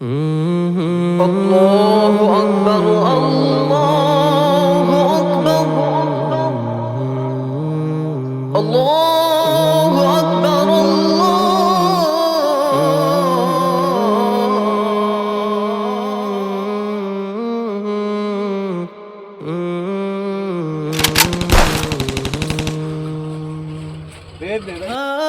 Allahu Akbar, Allahu Akbar. Allahu Akbar, Allah. Nerede lan?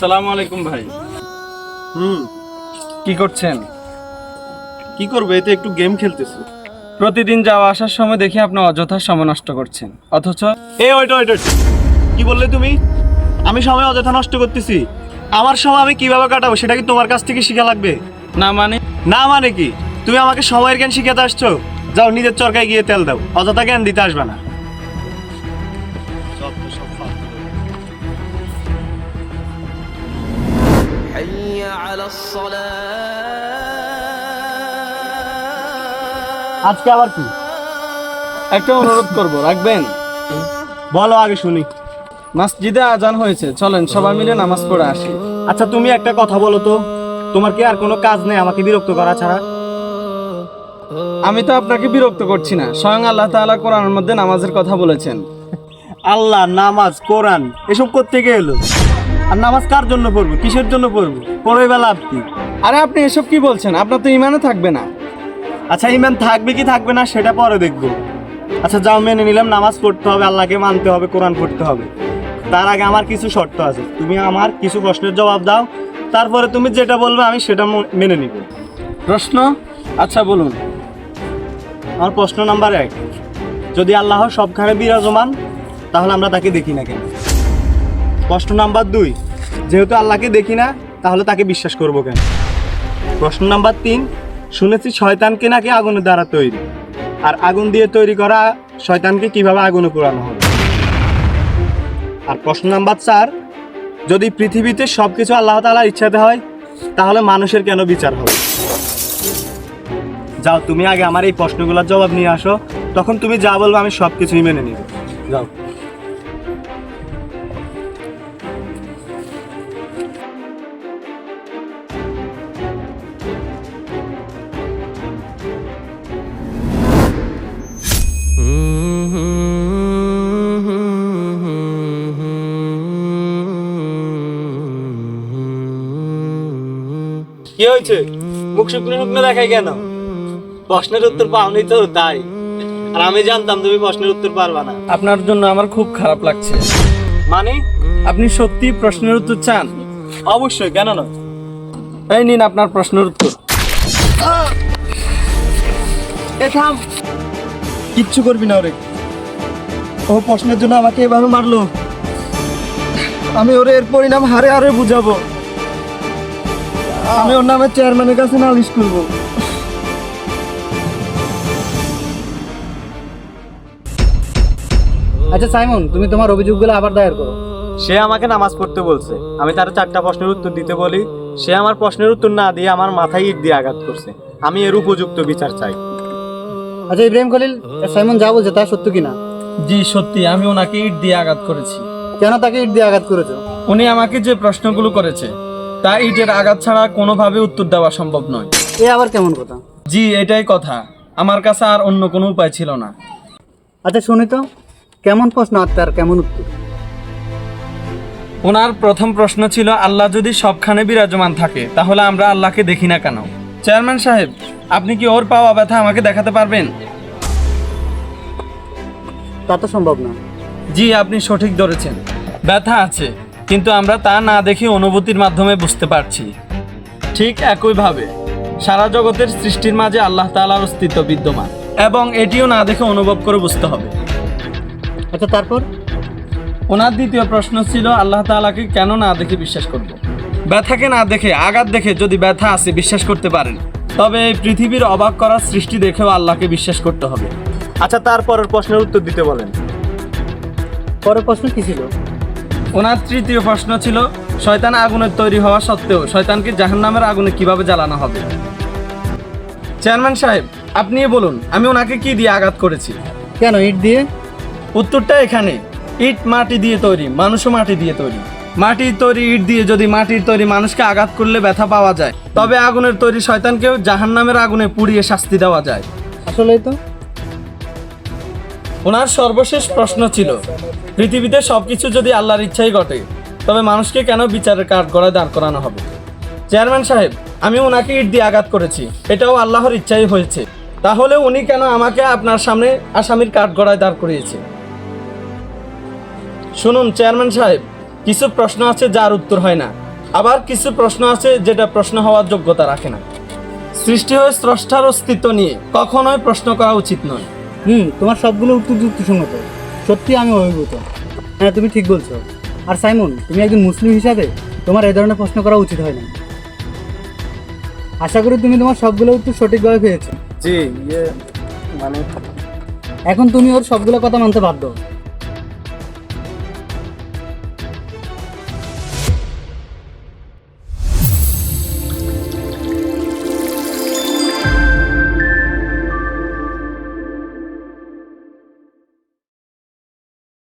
সালাম আলাইকুম ভাই। হুম। কি করছেন? কি করবে এতে একটু গেম খেলতেছি। প্রতিদিন যাওয়া আসার সময় দেখি আপনি অযথা সময় নষ্ট করছেন। অথচ এ ওইটা ওইটা কি বললে তুমি? আমি সময় অযথা নষ্ট করতেছি। আমার সময় আমি কীভাবে কাটাবো সেটা কি তোমার কাছ থেকে শিখা লাগবে? না মানে? না মানে কি? তুমি আমাকে সময়ের জ্ঞান শিখাতে আসছো। যাও নিজের চরকায় গিয়ে তেল দাও। অযথা জ্ঞান দিতে আসবে না। حي على الصلاة আজকে আবার কি একটা অনুরোধ করব রাখবেন বলো আগে শুনি মসজিদে আজান হয়েছে চলেন সবাই মিলে নামাজ পড়ে আসি আচ্ছা তুমি একটা কথা বলো তো তোমার কি আর কোনো কাজ নেই আমাকে বিরক্ত করা ছাড়া আমি তো আপনাকে বিরক্ত করছি না স্বয়ং আল্লাহ তাআলা কোরআনের মধ্যে নামাজের কথা বলেছেন আল্লাহ নামাজ কোরআন এসব করতে এলো আর নামাজ কার জন্য পড়ব? কিসের জন্য পড়ব? পড়ে বেলা আপনি আরে আপনি এসব কি বলছেন? আপনার তো ইমানে থাকবে না। আচ্ছা ইমান থাকবে কি থাকবে না সেটা পরে দেখব। আচ্ছা যাও মেনে নিলাম নামাজ পড়তে হবে আল্লাহকে মানতে হবে কোরআন পড়তে হবে। তার আগে আমার কিছু শর্ত আছে। তুমি আমার কিছু প্রশ্নের জবাব দাও। তারপরে তুমি যেটা বলবে আমি সেটা মেনে নিব। প্রশ্ন? আচ্ছা বলুন। আমার প্রশ্ন নাম্বার এক। যদি আল্লাহ সবখানে বিরাজমান তাহলে আমরা তাকে দেখি না কেন? প্রশ্ন নাম্বার দুই, যেহেতু আল্লাহকে দেখি না, তাহলে তাকে বিশ্বাস করব কেন? প্রশ্ন নাম্বার তিন, শুনেছি শয়তানকে নাকি আগুনের দ্বারা তৈরি? আর আগুন দিয়ে তৈরি করা শয়তানকে কীভাবে আগুনে পোড়ানো হবে? আর প্রশ্ন নাম্বার চার, যদি পৃথিবীতে সব কিছু আল্লাহ তালার ইচ্ছাতে হয়, তাহলে মানুষের কেন বিচার হবে? যাও, তুমি আগে আমার এই প্রশ্নগুলোর জবাব নিয়ে আসো, তখন তুমি যা বলব আমি সব কিছুই মেনে নিব। যাও। কি হয়েছে? মুখ শুকনো শুকনো দেখাই কেন? প্রশ্নের উত্তর পাওনি তো তাই। আর আমি জানতাম তুমি প্রশ্নের উত্তর পারবা না। আপনার জন্য আমার খুব খারাপ লাগছে। মানে? আপনি সত্যি প্রশ্নের উত্তর চান? অবশ্যই কেন না এই নিন আপনার প্রশ্নের উত্তর। এ থাম। কিচ্ছু করবি না ওরে। ও প্রশ্নের জন্য আমাকে এভাবে মারলো। আমি ওরে এর পরিণাম হারে হারে বুঝাবো। আমি ওর নামে চেয়ারম্যানের কাছে নালিশ করব। আচ্ছা সাইমন তুমি তোমার অভিযোগগুলো আবার দায়ের করো। সে আমাকে নামাজ পড়তে বলছে। আমি তার চারটা প্রশ্নের উত্তর দিতে বলি। সে আমার প্রশ্নের উত্তর না দিয়ে আমার মাথায় ইট দিয়ে আঘাত করছে। আমি এর উপযুক্ত বিচার চাই। আচ্ছা ইব্রাহিম খলিল সাইমন যা বলছে তা সত্য কিনা? জি সত্যি। আমি ওনাকে ইট দিয়ে আঘাত করেছি। কেন তাকে ইট দিয়ে আঘাত করেছ? উনি আমাকে যে প্রশ্নগুলো করেছে তা ইটের আঘাত ছাড়া কোনোভাবে উত্তর দেওয়া সম্ভব নয়। এ আবার কেমন কথা? জি এটাই কথা। আমার কাছে আর অন্য কোনো উপায় ছিল না। আচ্ছা শুনি তো। কেমন প্রশ্ন আর তার কেমন উত্তর? ওনার প্রথম প্রশ্ন ছিল আল্লাহ যদি সবখানে বিরাজমান থাকে তাহলে আমরা আল্লাহকে দেখি না কেন? চেয়ারম্যান সাহেব আপনি কি ওর পাওয়া ব্যথা আমাকে দেখাতে পারবেন? তা তো সম্ভব না। জি আপনি সঠিক ধরেছেন। ব্যথা আছে কিন্তু আমরা তা না দেখে অনুভূতির মাধ্যমে বুঝতে পারছি। ঠিক একইভাবে সারা জগতের সৃষ্টির মাঝে আল্লাহ তাআলার অস্তিত্ব বিদ্যমান এবং এটিও না দেখে অনুভব করে বুঝতে হবে। আচ্ছা তারপর? ওনার দ্বিতীয় প্রশ্ন ছিল আল্লাহ তাআলাকে কেন না দেখে বিশ্বাস করব? ব্যথাকে না দেখে আঘাত দেখে যদি ব্যথা আছে বিশ্বাস করতে পারেন। তবে এই পৃথিবীর অবাক করার সৃষ্টি দেখেও আল্লাহকে বিশ্বাস করতে হবে। আচ্ছা তারপরের প্রশ্নের উত্তর দিতে বলেন। পরের প্রশ্ন কি ছিল? ওনার তৃতীয় প্রশ্ন ছিল শয়তান আগুনের তৈরি হওয়া সত্ত্বেও শয়তানকে জাহান্নামের আগুনে কীভাবে জ্বালানো হবে? চেয়ারম্যান সাহেব আপনি বলুন আমি ওনাকে কি দিয়ে আঘাত করেছি? কেন ইট দিয়ে? উত্তরটা এখানে ইট মাটি দিয়ে তৈরি মানুষও মাটি দিয়ে তৈরি। মাটির তৈরি ইট দিয়ে যদি মাটির তৈরি মানুষকে আঘাত করলে ব্যথা পাওয়া যায় তবে আগুনের তৈরি শয়তানকেও জাহান্নামের আগুনে পুড়িয়ে শাস্তি দেওয়া যায়। আসলেই তো। ওনার সর্বশেষ প্রশ্ন ছিল পৃথিবীতে সবকিছু যদি আল্লাহর ইচ্ছাই ঘটে তবে মানুষকে কেন বিচারের কাঠ গড়ায় দাঁড় করানো হবে? চেয়ারম্যান সাহেব আমি ওনাকে ইট দিয়ে আঘাত করেছি এটাও আল্লাহর ইচ্ছাই হয়েছে। তাহলে উনি কেন আমাকে আপনার সামনে আসামির কাঠ গড়ায় দাঁড় করিয়েছে? শুনুন চেয়ারম্যান সাহেব কিছু প্রশ্ন আছে যার উত্তর হয় না। আবার কিছু প্রশ্ন আছে যেটা প্রশ্ন হওয়ার যোগ্যতা রাখে না। সৃষ্টি হয়ে স্রষ্টার অস্তিত্ব নিয়ে কখনোই প্রশ্ন করা উচিত নয়। হুম তোমার সবগুলো উত্তর যুক্তিসঙ্গত সত্যি আমি অভিভূত। হ্যাঁ তুমি ঠিক বলছো। আর সাইমন তুমি একজন মুসলিম হিসাবে তোমার এই ধরনের প্রশ্ন করা উচিত হয় না। আশা করি তুমি তোমার সবগুলো উত্তর সঠিকভাবে পেয়েছ। জি ইয়ে মানে এখন তুমি ওর সবগুলো কথা মানতে বাধ্য।